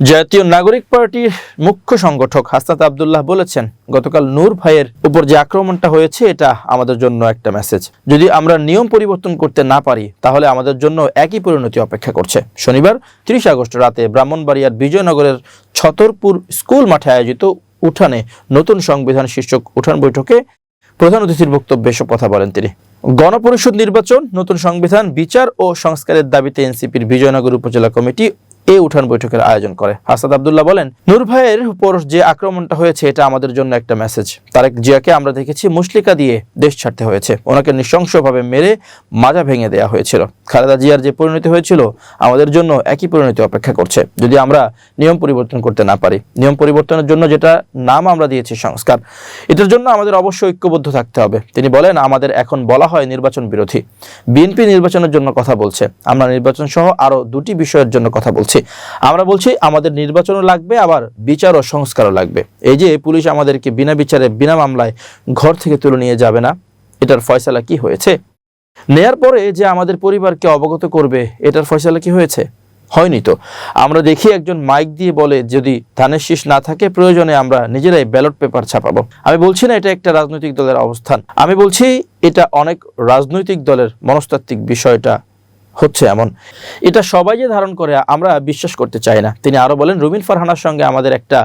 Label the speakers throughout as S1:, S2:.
S1: জাতীয় নাগরিক পার্টির মুখ্য সংগঠক হাসনাত আবদুল্লাহ বলেছেন, গতকাল নূর ভাইয়ের উপর যে আক্রমণটা হয়েছে, এটা আমাদের জন্য একটা মেসেজ যদি আমরা নিয়ম পরিবর্তন করতে না পারি, তাহলে আমাদের জন্য একই পরিণতি অপেক্ষা করছে। শনিবার, তিরিশ আগস্ট রাতে ব্রাহ্মণবাড়িয়ার বিজয়নগরের ছতরপুর স্কুল মাঠে আয়োজিত উঠানে নতুন সংবিধান শীর্ষক উঠান বৈঠকে প্রধান অতিথির বক্তব্যে এসব কথা বলেন তিনি। গণপরিষদ নির্বাচন, নতুন সংবিধান, বিচার ও সংস্কারের দাবিতে এনসিপির বিজয়নগর উপজেলা কমিটি এই উঠান বৈঠকের আয়োজন করে। হাসাদ আবদুল্লাহ বলেন, নূর ভাইয়ের উপর যে আক্রমণটা হয়েছে, এটা আমাদের জন্য একটা মেসেজ তারেক জিয়াকে আমরা দেখেছি মুসলিকা দিয়ে দেশ ছাড়তে হয়েছে। ওনাকে নৃশংসভাবে মেরে মাজা ভেঙে দেওয়া হয়েছিল। খালেদা জিয়ার যে পরিণতি হয়েছিল, আমাদের জন্য একই পরিণতি অপেক্ষা করছে। যদি আমরা নিয়ম পরিবর্তন করতে না পারি, নিয়ম পরিবর্তনের জন্য যেটা নাম আমরা দিয়েছি সংস্কার, এটার জন্য আমাদের অবশ্যই ঐক্যবদ্ধ থাকতে হবে। তিনি বলেন, আমাদের এখন বলা হয় নির্বাচন বিরোধী। বিএনপি নির্বাচনের জন্য কথা বলছে। আমরা নির্বাচন সহ আরও দুটি বিষয়ের জন্য কথা বলছি। আমরা বলছি আমাদের নির্বাচনও লাগবে, আবার বিচার ও সংস্কারও লাগবে। এই যে পুলিশ আমাদেরকে বিনা বিচারে, বিনা মামলায় ঘর থেকে তুলে নিয়ে যাবে না, এটার ফয়সালা কি হয়েছে? নেয়ার পরে যে আমাদের পরিবারকে অবগত করবে, এটার ফয়সালা কি হয়েছে? হয়নি তো। আমরা দেখি একজন মাইক দিয়ে বলে, যদি ধানের শীষ না থাকে, প্রয়োজনে আমরা নিজেরাই ব্যালট পেপার ছাপাবো। আমি বলছি না এটা একটা রাজনৈতিক দলের অবস্থান। আমি বলছি এটা অনেক রাজনৈতিক দলের মনস্তাত্ত্বিক বিষয়টা। হচ্ছে এমন। এটা সবাই যে ধারণ করে, আমরা বিশ্বাস করতে চাই না। তিনি আরও বলেন রুমিন ফারহানার সঙ্গে আমাদের একটা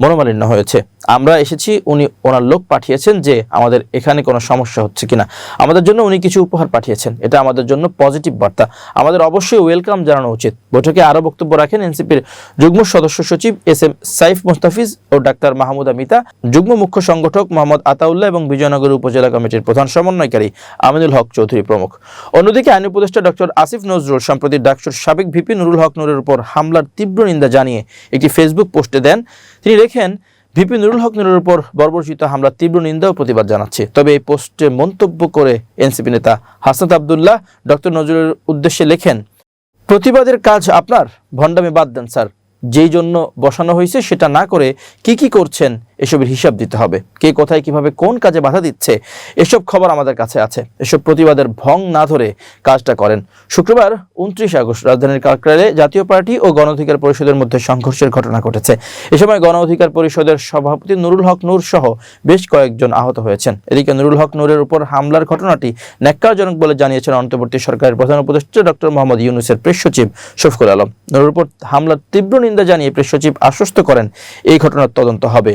S1: মনোমালিন্য হয়েছে। আমরা এসেছি, উনি ওনার লোক পাঠিয়েছেন যে আমাদের এখানে কোনো সমস্যা হচ্ছে কিনা। আমাদের জন্য উনি কিছু উপহার পাঠিয়েছেন। এটা আমাদের জন্য পজিটিভ বার্তা। আমাদের অবশ্যই ওয়েলকাম জানানো উচিত। বৈঠকে আরও বক্তব্য রাখেন এনসিপির যুগ্ম সদস্য সচিব এস এম সাইফ মুস্তাফিজ ও ডাক্তার মাহমুদা মিতা, যুগ্ম মুখ্য সংগঠক মোহাম্মদ আতাউল্লাহ এবং বিজয়নগর উপজেলা কমিটির প্রধান সমন্বয়কারী আমিনুল হক চৌধুরী প্রমুখ। অন্যদিকে আইন উপদেষ্টা ডক্টর আসিফ নজরুল সম্প্রতি ডাকসুর সাবেক ভিপি নুরুল হক নুরের উপর হামলার তীব্র নিন্দা জানিয়ে একটি ফেসবুক পোস্টে দেন। তিনি লেখেন, ভিপি নুরুল হক নুরের উপর বর্বরচিত হামলার তীব্র নিন্দা ও প্রতিবাদ জানাচ্ছে। তবে এই পোস্টে মন্তব্য করে এনসিপি নেতা হাসনাত আবদুল্লাহ, ডক্টর নজরুলের উদ্দেশ্যে লেখেন, প্রতিবাদের কাজ আপনার, ভণ্ডামি বাদ দেন স্যার। যেই জন্য বসানো হয়েছে সেটা না করে কি কি করছেন এসবের হিসাব দিতে হবে। কে কোথায় কীভাবে কোন কাজে বাধা দিচ্ছে, এসব খবর আমাদের কাছে আছে। এসব প্রতিবাদের ভং না ধরে কাজটা করেন। শুক্রবার উনত্রিশ আগস্ট রাজধানীর কাকরাইলে জাতীয় পার্টি ও গণ অধিকার পরিষদের মধ্যে সংঘর্ষের ঘটনা ঘটেছে। এ সময় গণ অধিকার পরিষদের সভাপতি নুরুল হক নূর সহ বেশ কয়েকজন আহত হয়েছেন। এদিকে নুরুল হক নূরের উপর হামলার ঘটনাটি ন্যাক্কারজনক বলে জানিয়েছেন অন্তর্বর্তী সরকারের প্রধান উপদেষ্টা ডক্টর মোহাম্মদ ইউনুসের প্রেস সচিব শফিকুল আলম। নুরুর উপর হামলার তীব্র নিন্দা জানিয়ে প্রেস সচিব আশ্বস্ত করেন, এই ঘটনার তদন্ত হবে।